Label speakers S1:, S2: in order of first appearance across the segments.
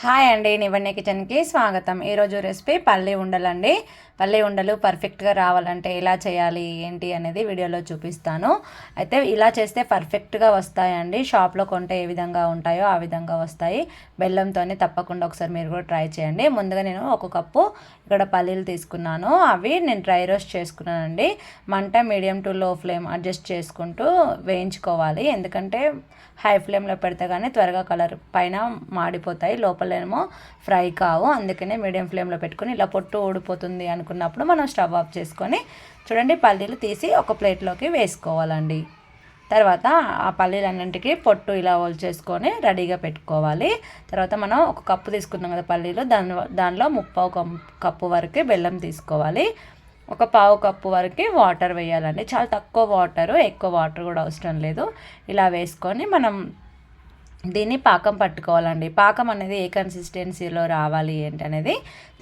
S1: Hi అండి నివన్య కిచెన్కి స్వాగతం. ఈరోజు రెసిపీ పల్లి ఉండలండి. పల్లి ఉండలు పర్ఫెక్ట్గా రావాలంటే ఎలా చేయాలి ఏంటి అనేది వీడియోలో చూపిస్తాను. అయితే ఇలా చేస్తే పర్ఫెక్ట్గా వస్తాయండి. షాప్లో కొంటే ఏ విధంగా ఉంటాయో ఆ విధంగా వస్తాయి. బెల్లంతోనే తప్పకుండా ఒకసారి మీరు కూడా ట్రై చేయండి. ముందుగా నేను ఒక కప్పు ఇక్కడ పల్లీలు తీసుకున్నాను. అవి నేను డ్రై రోస్ట్ చేసుకున్నానండి. మంట medium to low flame adjust చేసుకుంటూ వేయించుకోవాలి. ఎందుకంటే హై ఫ్లేమ్లో పెడితే కానీ త్వరగా కలర్ పైన మాడిపోతాయి లోపల లోపలేమో ఫ్రై కావు. అందుకనే మీడియం ఫ్లేమ్లో పెట్టుకొని ఇలా పొట్టు ఊడిపోతుంది అనుకున్నప్పుడు మనం స్టవ్ ఆఫ్ చేసుకొని చూడండి పల్లీలు తీసి ఒక ప్లేట్లోకి వేసుకోవాలండి. తర్వాత ఆ పల్లీలన్నింటికి పొట్టు ఇలా చేసుకొని రెడీగా పెట్టుకోవాలి. తర్వాత మనం ఒక కప్పు తీసుకున్నాం కదా పల్లీలు దాని దానిలో ముప్పావు కప్పు వరకు బెల్లం తీసుకోవాలి. ఒక పావు కప్పు వరకు వాటర్ వేయాలండి. చాలా తక్కువ వాటరు ఎక్కువ వాటర్ కూడా అవసరం లేదు. ఇలా వేసుకొని మనం దీన్ని పాకం పట్టుకోవాలండి. పాకం అనేది ఏ కన్సిస్టెన్సీలో రావాలి ఏంటి అనేది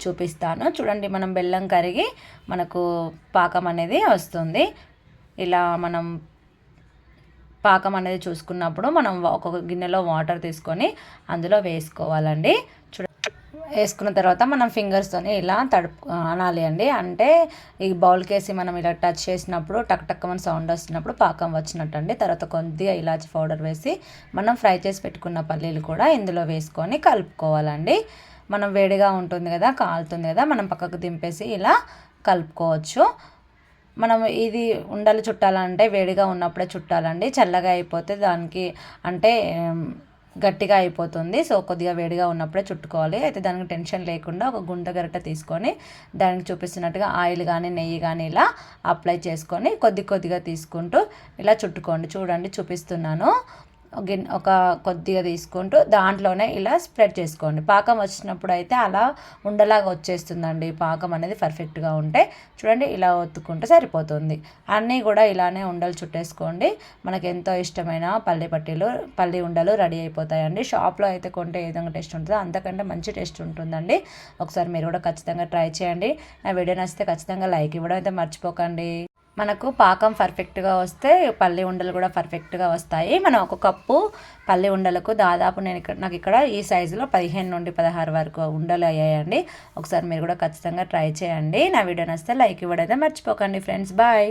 S1: చూపిస్తాను. చూడండి మనం బెల్లం కరిగి మనకు పాకం అనేది వస్తుంది. ఇలా మనం పాకం అనేది చూసుకున్నప్పుడు మనం ఒక గిన్నెలో వాటర్ తీసుకొని అందులో వేసుకోవాలండి. చూడ. వేసుకున్న తర్వాత మనం ఫింగర్స్తోని ఇలా తడుపు అనాలి అండి. అంటే ఈ బౌల్కి వేసి మనం ఇలా టచ్ చేసినప్పుడు టక్ టక్ మన సౌండ్ వస్తున్నప్పుడు పాకం వచ్చినట్టు అండి తర్వాత కొద్దిగా ఇలాచి పౌడర్ వేసి మనం ఫ్రై చేసి పెట్టుకున్న పల్లీలు కూడా ఇందులో వేసుకొని కలుపుకోవాలండి. మనం వేడిగా ఉంటుంది కదా కాలుతుంది కదా మనం పక్కకు దింపేసి ఇలా కలుపుకోవచ్చు. మనం ఇది ఉండలు చుట్టాలంటే వేడిగా ఉన్నప్పుడే చుట్టాలండి. చల్లగా అయిపోతే దానికి అంటే గట్టిగా అయిపోతుంది. సో కొద్దిగా వేడిగా ఉన్నప్పుడే చుట్టుకోవాలి. అయితే దానికి టెన్షన్ లేకుండా ఒక గుంట గరిట తీసుకొని దానికి చూపిస్తున్నట్టుగా ఆయిల్ కానీ నెయ్యి కానీ ఇలా అప్లై చేసుకొని కొద్ది కొద్దిగా తీసుకుంటూ ఇలా చుట్టుకోండి. చూడండి చూపిస్తున్నాను. ఒక కొద్దిగా తీసుకుంటూ దాంట్లోనే ఇలా స్ప్రెడ్ చేసుకోండి. పాకం వచ్చినప్పుడు అయితే అలా ఉండలాగా వచ్చేస్తుందండి. పాకం అనేది పర్ఫెక్ట్గా ఉంటే చూడండి ఇలా ఒత్తుకుంటే సరిపోతుంది. అన్నీ కూడా ఇలానే ఉండలు చుట్టేసుకోండి. మనకు ఎంతో ఇష్టమైన పల్లి పట్టీలు పల్లి ఉండలు రెడీ అయిపోతాయండి. షాప్లో అయితే కొంటే ఏ విధంగా టేస్ట్ ఉంటుందో అంతకంటే మంచి టేస్ట్ ఉంటుందండి. ఒకసారి మీరు కూడా ఖచ్చితంగా ట్రై చేయండి. నా వీడియో నచ్చితే ఖచ్చితంగా లైక్ ఇవ్వడం అయితే మర్చిపోకండి. మనకు పాకం పర్ఫెక్ట్గా వస్తే పల్లి ఉండలు కూడా పర్ఫెక్ట్గా వస్తాయి. మనం ఒక కప్పు పల్లి ఉండలకు దాదాపు నేను ఇక్కడ నాకు ఇక్కడ ఈ సైజులో పదిహేను నుండి పదహారు వరకు ఉండలు అయ్యాయండి. ఒకసారి మీరు కూడా ఖచ్చితంగా ట్రై చేయండి. నా వీడియో నచ్చితే లైక్ ఇవ్వడైతే మర్చిపోకండి ఫ్రెండ్స్. బాయ్.